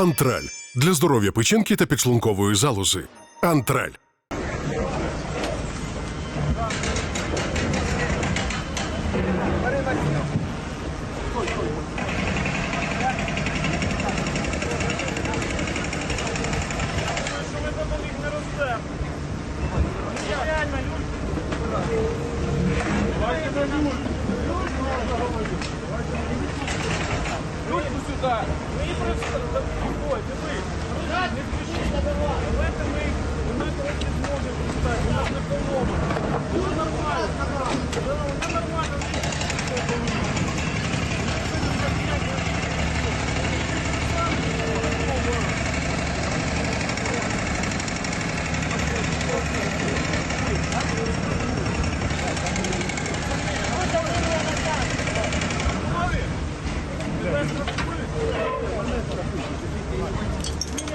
Антраль для здоров'я печінки та підшлункової залози. Антраль. Руку сюда. Мені просто ой, дивись. Не спішіть. Давайте ми вона трохи зможе пристати. Вона ж не поломана. Все нормально. Да, Вона нормально. Вона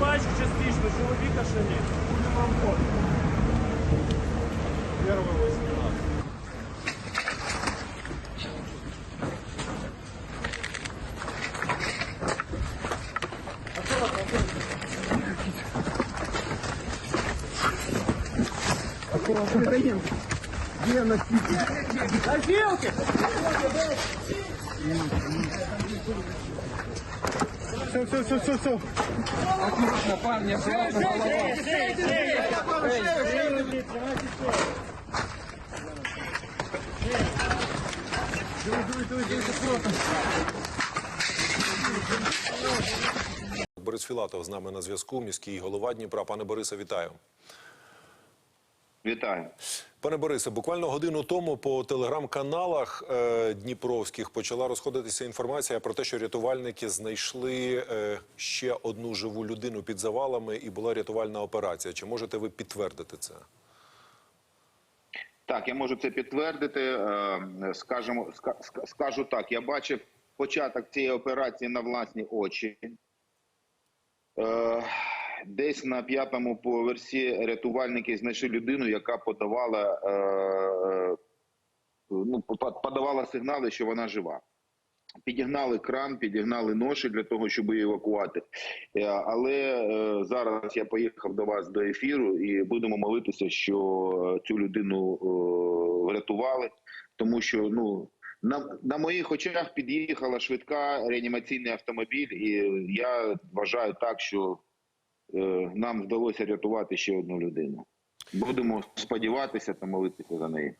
бачу частично, чоловіка ще ні. Будемо вам фото. Первый 18. Носилки! Все, все, все, все, все. Отлично, парни, аккуратно, голова. Борис Філатов з нами на зв'язку, міський голова Дніпра. Пане Борисе, вітаю. Вітаю. Пане Борисе, буквально годину тому по телеграм-каналах е, Дніпровських почала розходитися інформація про те, що рятувальники знайшли е, ще одну живу людину під завалами, і була рятувальна операція. Чи можете ви підтвердити це? Так, я можу це підтвердити. Е, Скажемо, ска- ска- скажу так. Я бачив початок цієї операції на власні очі. Е, Десь на п'ятому поверсі рятувальники знайшли людину, яка подавала, е, е, ну, подавала сигнали, що вона жива. Підігнали кран, підігнали ноші для того, щоб її евакувати. Е, Але е, зараз я поїхав до вас до ефіру і будемо молитися, що цю людину врятували, тому що ну. На, на моїх очах під'їхала швидка реанімаційний автомобіль, і я вважаю так, що нам вдалося рятувати ще одну людину. Будемо сподіватися та молитися за неї.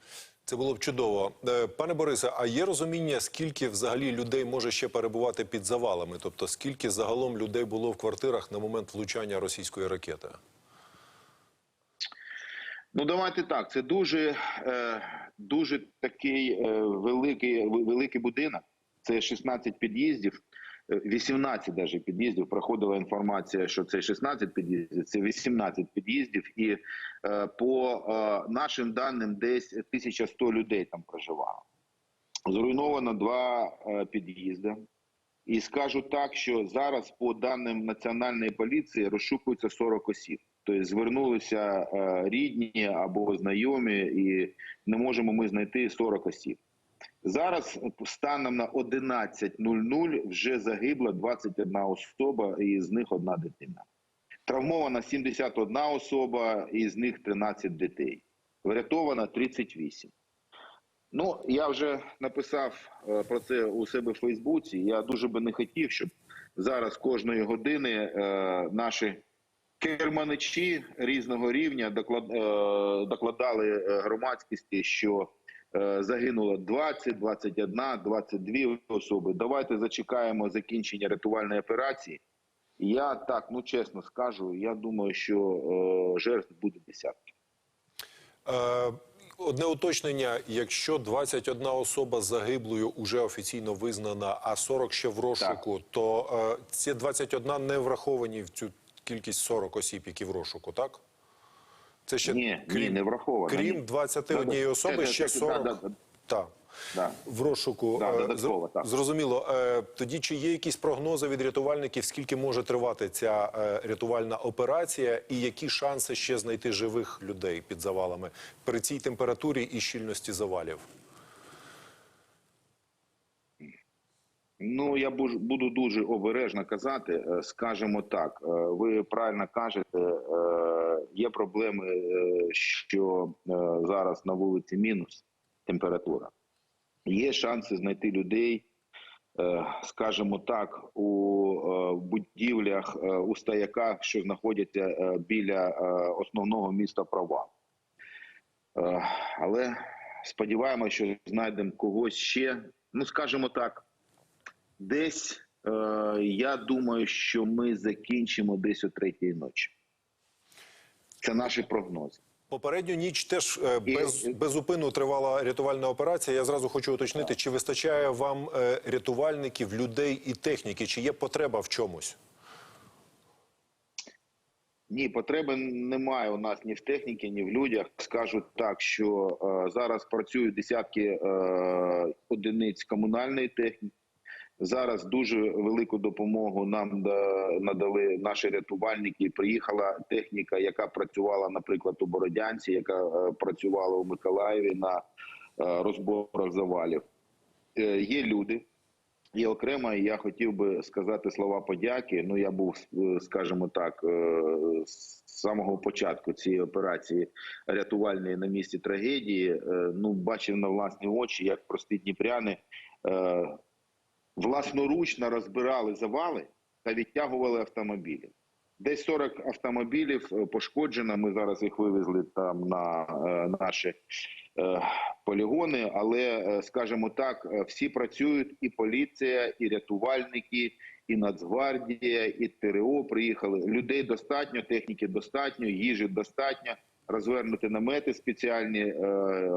Це було б чудово. Е, Пане Борисе, а є розуміння, скільки взагалі людей може ще перебувати під завалами? Тобто, скільки загалом людей було в квартирах на момент влучання російської ракети? Ну, давайте так. Це дуже, е, дуже такий е, великий, великий будинок. Це 16 під'їздів, е, 18 даже під'їздів. Проходила інформація, що це 16 під'їздів, це 18 під'їздів, і е, по е, нашим даним, десь 1100 людей там проживало. Зруйновано два е, під'їзди. І скажу так, що зараз, по даним національної поліції, розшукується 40 осіб. Тобто звернулися е, рідні або знайомі, і не можемо ми знайти 40 осіб. Зараз станом на 11.00 вже загибла 21 особа, і з них одна дитина. Травмована 71 особа, і з них 13 дітей. Врятовано 38. Ну, я вже написав е, про це у себе в Фейсбуці. Я дуже би не хотів, щоб зараз кожної години е, наші Керманичі різного рівня е, докладали громадськості, що загинуло 20, 21, 22 особи. Давайте зачекаємо закінчення рятувальної операції. Я так, ну чесно скажу, я думаю, що е, жертв буде десятки. Е, Одне уточнення: якщо 21 особа загиблою уже офіційно визнана, а 40 ще в розшуку, то е, ці 21 не враховані в цю кількість 40 осіб, які в розшуку, так? Це ще Ні, ні, не враховано. крім ні. 21 Да-да. особи, Це- ще це- 40 да, да, Так. да. в розшуку. Да, Е, зр- так. Зрозуміло. Е, Тоді чи є якісь прогнози від рятувальників, скільки може тривати ця е, рятувальна операція, і які шанси ще знайти живих людей під завалами при цій температурі і щільності завалів? Ну я буду дуже обережно казати. Е, Скажемо так, е, ви правильно кажете, е, є проблеми, що зараз на вулиці мінус температура. Є шанси знайти людей, скажімо так, у будівлях, у стояках, що знаходяться біля основного міста Права. Але сподіваємося, що знайдемо когось ще. Ну, скажімо так, Десь е, я думаю, що ми закінчимо десь о третій ночі. Це наші прогнози. Попередню ніч теж е, І- без, безупину тривала рятувальна операція. Я зразу хочу уточнити, чи вистачає вам е, рятувальників, людей і техніки, чи є потреба в чомусь? Ні, потреби немає у нас ні в техніці, ні в людях. Скажу так, що е, зараз працюють десятки е, одиниць комунальної техніки. Зараз дуже велику допомогу нам надали наші рятувальники. Приїхала техніка, яка працювала, наприклад, у Бородянці, яка е, працювала у Миколаєві на е, розборах завалів. Е, Є люди. І окремо я хотів би сказати слова подяки. Ну я був, скажімо так, з самого початку цієї операції рятувальної на місці трагедії. Ну, бачив на власні очі, як прості дніпряни власноручно розбирали завали та відтягували автомобілі. Десь 40 автомобілів е, пошкоджено. Ми зараз їх вивезли там на е, наші е, полігони. Але скажімо так, всі працюють: і поліція, і рятувальники, і Нацгвардія, і ТРО приїхали. Людей достатньо, техніки достатньо, їжі достатньо. Розвернути намети спеціальні е,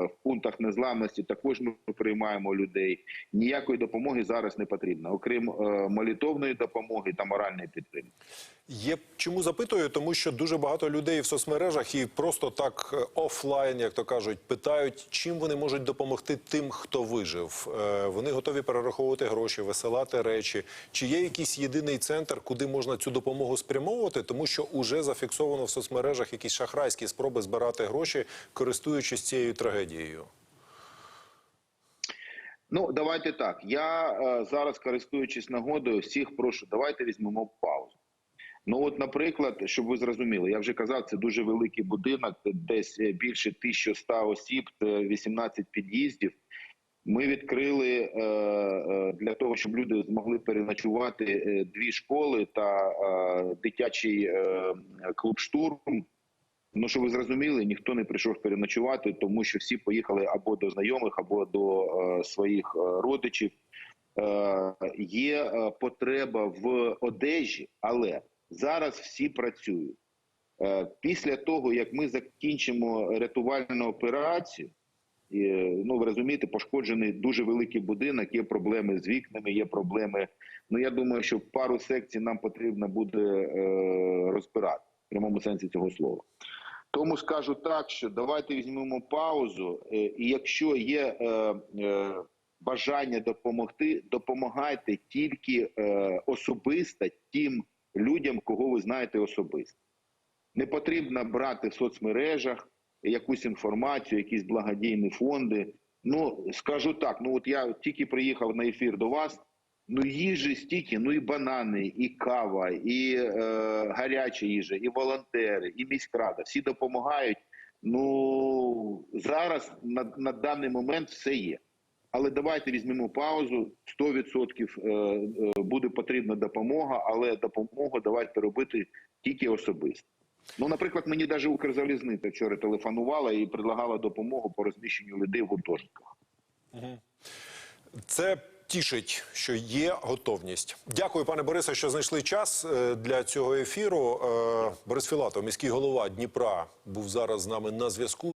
в пунктах незламності. Також ми приймаємо людей. Ніякої допомоги зараз не потрібно, окрім е, молитовної допомоги та моральної підтримки. Є чому запитую, тому що дуже багато людей в соцмережах і просто так е, офлайн, як то кажуть, питають, чим вони можуть допомогти тим, хто вижив. Вони готові перераховувати гроші, висилати речі. Чи є якийсь єдиний центр, куди можна цю допомогу спрямовувати? Тому що уже зафіксовано в соцмережах якісь шахрайські спроби збирати гроші, користуючись цією трагедією. Ну давайте так. Я е, зараз, користуючись нагодою, всіх прошу, давайте візьмемо паузу. Ну, от, наприклад, щоб ви зрозуміли, я вже казав, це дуже великий будинок, десь е, більше 1100 осіб, 18 під'їздів. Ми відкрили е, е, для того, щоб люди змогли переночувати е, дві школи та е, дитячий е, клуб штурм. Ну, щоб ви зрозуміли, ніхто не прийшов переночувати, тому що всі поїхали або до знайомих, або до е, своїх е, родичів. Е, є е, потреба в одежі, але зараз всі працюють. Е, після того, як ми закінчимо рятувальну операцію, е, ну ви розумієте, пошкоджений дуже великий будинок, є проблеми з вікнами, є проблеми. Ну я думаю, що пару секцій нам потрібно буде е, розбирати в прямому сенсі цього слова. Тому скажу так, що давайте візьмемо паузу, е, і якщо є е, е, бажання допомогти, допомагайте тільки особисто тим людям, кого ви знаєте особисто. Не потрібно брати в соцмережах якусь інформацію, якісь благодійні фонди. Ну скажу так: ну от я тільки приїхав на ефір до вас. Ну, їжі стільки, ну і банани, і кава, і е, гаряча їжа, і волонтери, і міськрада. Всі допомагають. Ну зараз на, на даний момент все є. Але давайте візьмемо паузу. 100% е, е, буде потрібна допомога, але допомогу давайте робити тільки особисто. Ну, наприклад, мені навіть Укрзалізниця вчора телефонувала і предлагала допомогу по розміщенню людей в гуртожитках. Це тішить, що є готовність. Дякую, пане Борисе, що знайшли час е, для цього ефіру. Е, Борис Філатов, міський голова Дніпра, був зараз з нами на зв'язку.